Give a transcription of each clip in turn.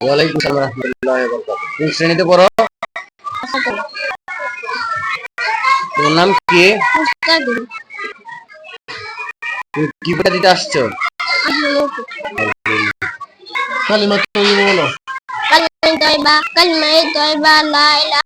ওয়ালাইকুম সালাম রহমতুল্লাহ কোন শ্রেণীতে পড়ো? তোমার নাম কি? তুমি কি পরীক্ষা দিতে আসছো? কালিমা তুমি বলো? কালিমা তয়বা কালিমা তয়বা লা ইলাহা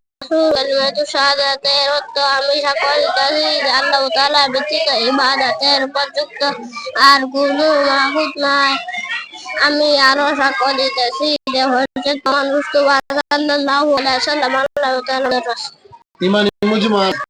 কালিমাতু শাহাদাতের অর্থ আমি সকল তাহিদ আল্লাহ তাআলা ব্যতীত ইবাদতের উপযুক্ত আর কোনো মাহুদ নাই আমি আরও সকল মানে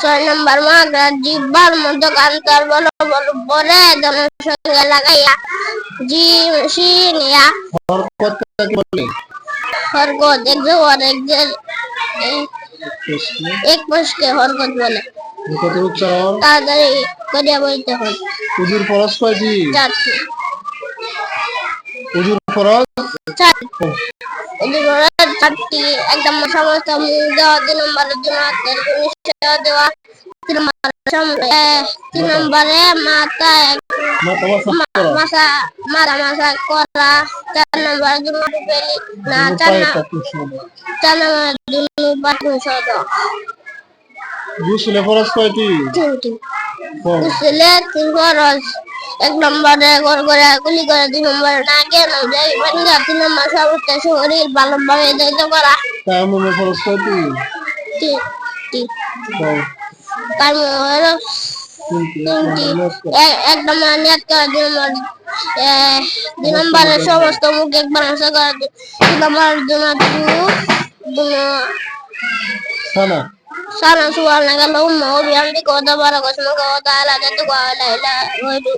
ছয় নম্বর মাগরা জিব্বার মদকান তার বলো বলো পরে গানের লাগাইয়া জি শিনিয়া হরকত কাকে বলে? হরকত এক জোয়ার এক জের এক পুষ্কে হরকত বলে। কত উচ্চারণ তাড়াতাড়ি করিয়া বলতে হয় উজুর ফরজ কয়টি? চারটি। উজুর ফরজ? চারটি। চারটি একদম সমস্ত দেওয়া দুই নম্বরের জন্য হাতের নিশ্চয় দেওয়া তিন নম্বরে তিন নম্বরে মাথা মাথা মাথা মাথা করা। চার নম্বরের জন্য না চার। চার নম্বরের জন্য বাথরুম সহ দেওয়া। গোসলে ফরজ কয়টি? তিনটি তিন খরচ এক নম্বরে ঘর করে গুলি করে দুই নম্বরে না জ্ঞান যায় পানি তিন নম্বর সমস্ত শরীর ভালোভাবে দৈত করা। কয়টি। তার তিনটি তিনটি। নামাজ করা। এ- এক নম্বর নিয়াত করা দুই নম্বর দুই নম্বরের সমস্ত মুখ একবার হাসা করা দুই সানা। সুয়াল নাগাল উম্মা ও বিহামদি কথা বারা কসমা কথা আলা জাতু কালা ইলা ওয়াইদু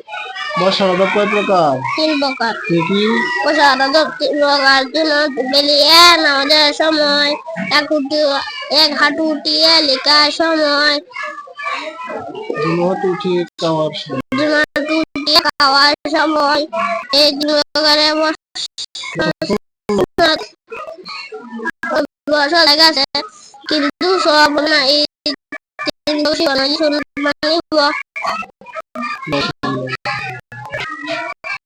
বর্ষার আদব কয় প্রকার তিন প্রকার কি কি প্রসাদ তিন প্রকার জন্য বেলিয়ে নামাজের সময় এক উঠি এক হাঁটু উঠিয়ে লেখার সময় জুমহত উঠি খাওয়ার সময় দুটো উঠিয়ে খাওয়ার সময় এই দুটো করে বসা লেগেছে কিন্তু সব না এই